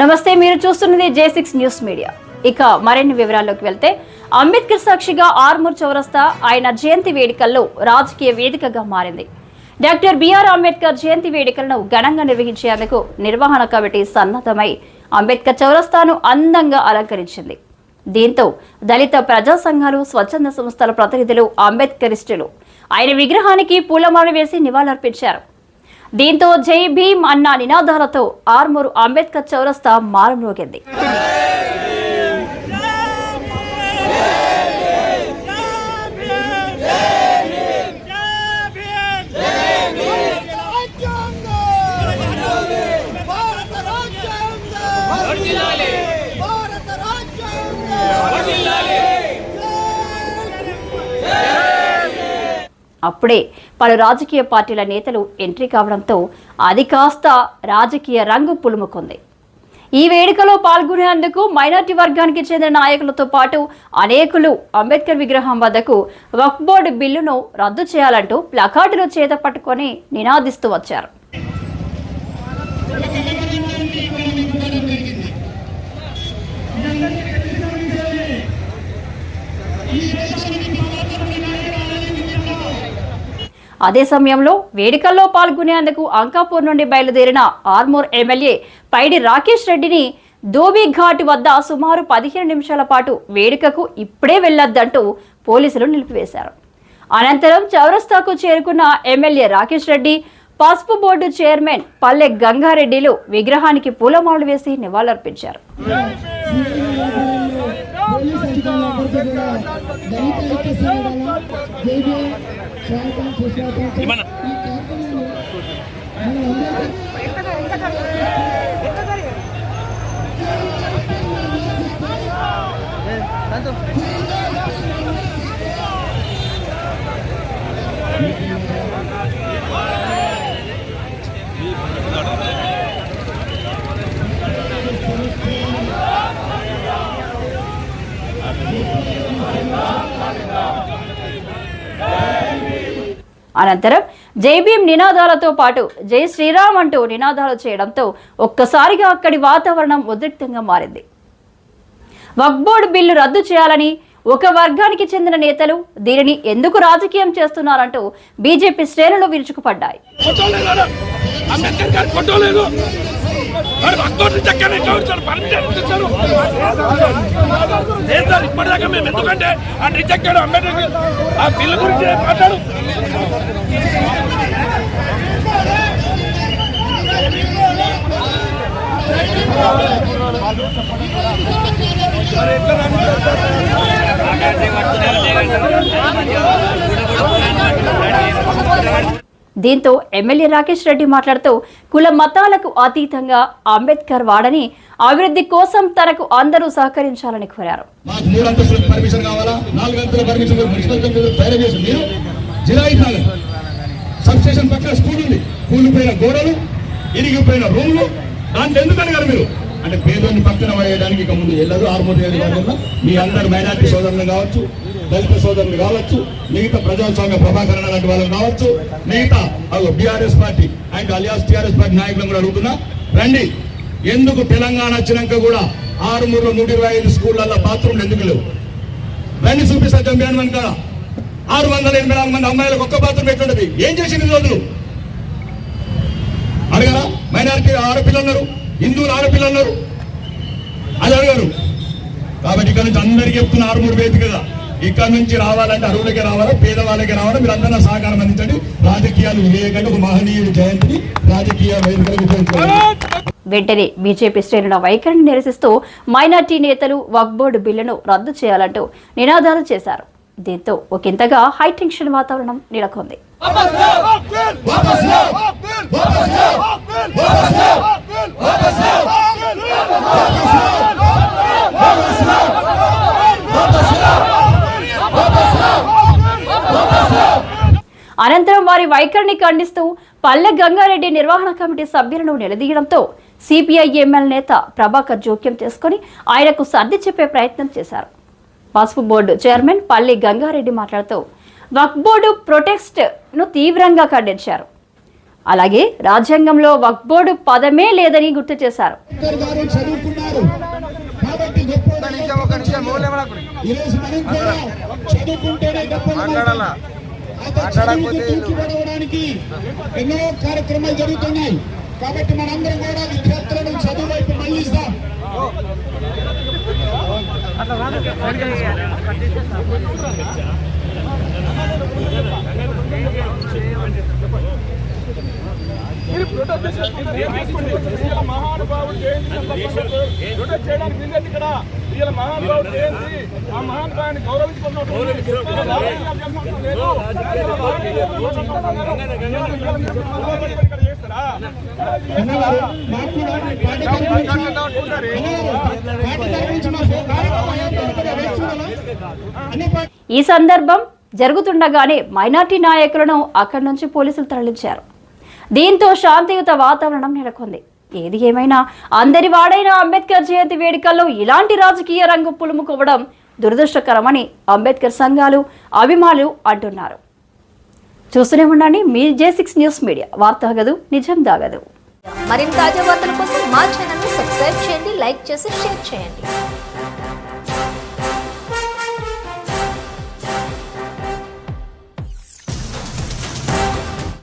నమస్తే మీరు చూస్తున్నది జే సిక్స్ న్యూస్ మీడియా ఇక మరిన్ని వివరాల్లోకి వెళ్తే అంబేద్కర్ సాక్షిగా ఆర్మూర్ చౌరస్తా ఆయన జయంతి వేడుకల్లో రాజకీయ వేదికగా మారింది. డాక్టర్ బిఆర్ అంబేద్కర్ జయంతి వేడుకలను ఘనంగా నిర్వహించేందుకు నిర్వహణ కమిటీ సన్నద్ధమై అంబేద్కర్ చౌరస్తాను అందంగా అలంకరించింది. దీంతో దళిత ప్రజా సంఘాలు స్వచ్ఛంద సంస్థల ప్రతినిధులు అంబేద్కరిస్టులు ఆయన విగ్రహానికి పూలమాల వేసి నివాళులర్పించారు. దీంతో జై భీమ్ అన్న నినాదాలతో ఆర్మూరు అంబేద్కర్ చౌరస్తా మారుమ్రోగింది. అప్పుడే పలు రాజకీయ పార్టీల నేతలు ఎంట్రీ కావడంతో అది కాస్త రాజకీయ రంగు పులుముకుంది. ఈ వేడుకలో పాల్గొనేందుకు మైనార్టీ వర్గానికి చెందిన నాయకులతో పాటు అనేకులు అంబేద్కర్ విగ్రహం వద్దకు వక్ఫ్ బోర్డు బిల్లును రద్దు చేయాలంటూ ప్లకార్డులు చేత పట్టుకొని నినాదిస్తూ వచ్చారు. అదే సమయంలో వేడుకల్లో పాల్గొనేందుకు అంకాపూర్ నుండి బయలుదేరిన ఆర్మూర్ ఎమ్మెల్యే పైడి రాకేష్ రెడ్డిని ధోబీ ఘాట్ వద్ద సుమారు పదిహేను నిమిషాల పాటు వేడుకకు ఇప్పుడే వెళ్ళొద్దంటూ పోలీసులు నిలిపివేశారు. అనంతరం చౌరస్తాకు చేరుకున్న ఎమ్మెల్యే రాకేష్ రెడ్డి పసుపు బోర్డు చైర్మన్ పల్లె గంగారెడ్డిలు విగ్రహానికి పూలమాలలు వేసి నివాళులర్పించారు. పోలీస్ అధికారులందరికీ కూడా దళిత ఐక్య సంఘాల జైబీ స్వాగతం సుస్వాగతం ఈ కార్యక్రమంలో మన అందరికీ అనంతరం జై భీమ్ నినాదాలతో పాటు జై శ్రీరామ్ అంటూ నినాదాలు చేయడంతో ఒక్కసారిగా అక్కడి వాతావరణం ఉద్రిక్తంగా మారింది. వక్బోర్డ్ బిల్లు రద్దు చేయాలని ఒక వర్గానికి చెందిన నేతలు దీనిని ఎందుకు రాజకీయం చేస్తున్నారంటూ బీజేపీ శ్రేణులు విరుచుకుపడ్డాయి. అంబేద్కర్ ఇప్పటిదాకా మేము ఎందుకంటే ఆ రిజెక్టెడ్ అంబేద్కర్ ఆ బిల్లు గురించి మాట్లాడు దీంతో ఎమ్మెల్యే రాకేష్ రెడ్డి మాట్లాడుతూ కుల మతాలకు అతీతంగా అంబేద్కర్ వాడని అభివృద్ధి కోసం తనకు అందరూ సహకరించాలని కోరారు. స్టేషన్ పక్కన స్కూల్ ఉంది. కూలిపోయిన గోడలు ఇరిగిపోయిన రూమ్లు దాంట్లో ఎందుకు అడిగారు మీరు? అంటే పేదోని పక్కన వేయడానికి ఇక ముందు వెళ్ళదు ఆరుమూడు నియోజకవర్గంలో మీ అందరు మైనార్టీ సోదరులు కావచ్చు దళిత సోదరులు కావచ్చు మిగతా ప్రజాస్వామ్య ప్రభాకరణ లాంటి వాళ్ళు కావచ్చు మిగతా BRS party and alias TRS party నాయకులను కూడా అడుగుతున్నా. రండి. ఎందుకు తెలంగాణ వచ్చినాక కూడా ఆరుమూరులో నూట ఇరవై ఐదు స్కూళ్ళల్లో బాత్రూమ్లు ఎందుకు లేవు? రండి చూపిస్తా చంపాను కదా ఆరు వందల ఎనభై నాలుగు మంది అమ్మాయిలకు ఒక్క బాత్రూమ్ ఎట్లుంటది? ఏం చేసింది రోజులు? అడగరా? మైనారిటీ ఆడపిల్లలు ఉన్నారు హిందువులు ఆడపిల్లలు ఉన్నారు. అది అడగారు. కాబట్టి ఇక్కడ నుంచి అందరికీ చెప్తున్న ఆరుమూరు వేదికగా. ఇక్కడ నుంచి రావాలంటే అరువులకి రావాలా పేదవాళ్ళకి రావాలా మీరు అందరూ సహకారం అందించండి. రాజకీయాలు వివేకంగా ఒక మహనీయుడి జయంతిని రాజకీయ వెంటనే బీజేపీ శ్రేణుల వైఖరిని నిరసిస్తూ మైనార్టీ నేతలు వక్బోర్డు బిల్లును రద్దు చేయాలంటూ నినాదాలు చేశారు. దీంతో ఒకంతగా హైటెన్షన్ వాతావరణం నెలకొంది. అనంతరం వారి వైఖరిని ఖండిస్తూ పల్లె గంగారెడ్డి నిర్వహణ కమిటీ సభ్యులను నిలదీయడంతో సిపిఐ ఎమ్మెల్యే నేత ప్రభాకర్ జోక్యం చేసుకుని ఆయనకు సర్ది చెప్పే ప్రయత్నం చేశారు. పసుపు బోర్డు చైర్మన్ పల్లి గంగారెడ్డి మాట్లాడుతూ వక్ఫ్ బోర్డు ప్రొటెస్ట్ను తీవ్రంగా ఖండించారు. అలాగే రాజ్యాంగంలో వక్ఫ్ బోర్డు పదమే లేదని గుర్తు చేశారు. చదువుకుంటేనే గొప్ప తూర్చిపడవడానికి ఎన్నో కార్యక్రమాలు జరుగుతున్నాయి. కాబట్టి మనందరం కూడా విద్యార్థులను చదువు వైపు మళ్ళిస్తాం మహానుభావుడు జయంతి చేయడానికి ఇక్కడ వీళ్ళ మహానుభావుడు జయంతి ఆ మహానుభావుని గౌరవించుకున్నట్టు లేదు. ఇక్కడ చేస్తారా? అన్నగారు మాకు కూడా పార్టీ తరఫు నుంచి అన్నగారు, పార్టీ తరఫు నుంచి మా కార్యక్రమం ఏంటో కూడా వేచి ఉండాలా? అన్ని పార్టీ ఈ సందర్భం జరుగుతుండగానే మైనార్టీ నాయకులను అక్కడి నుంచి పోలీసులు తరలించారు దీంతో శాంతియుత వాతావరణం నెలకొంది ఏది ఏమైనా అందరి వాడైన అంబేద్కర్ జయంతి వేడుకల్లో ఇలాంటి రాజకీయ రంగు పులుముకోవడం దురదృష్టకరమని అంబేద్కర్ సంఘాలు అభిమానులు అంటున్నారు. చూస్తూనే ఉండండి మీ జే సిక్స్ న్యూస్ మీడియా. వార్త ఆగదు నిజం దాగదు మరిన్ని తాజా వార్తల కోసం మా ఛానల్ సబ్స్క్రైబ్ చేయండి లైక్ చేసి షేర్ చేయండి.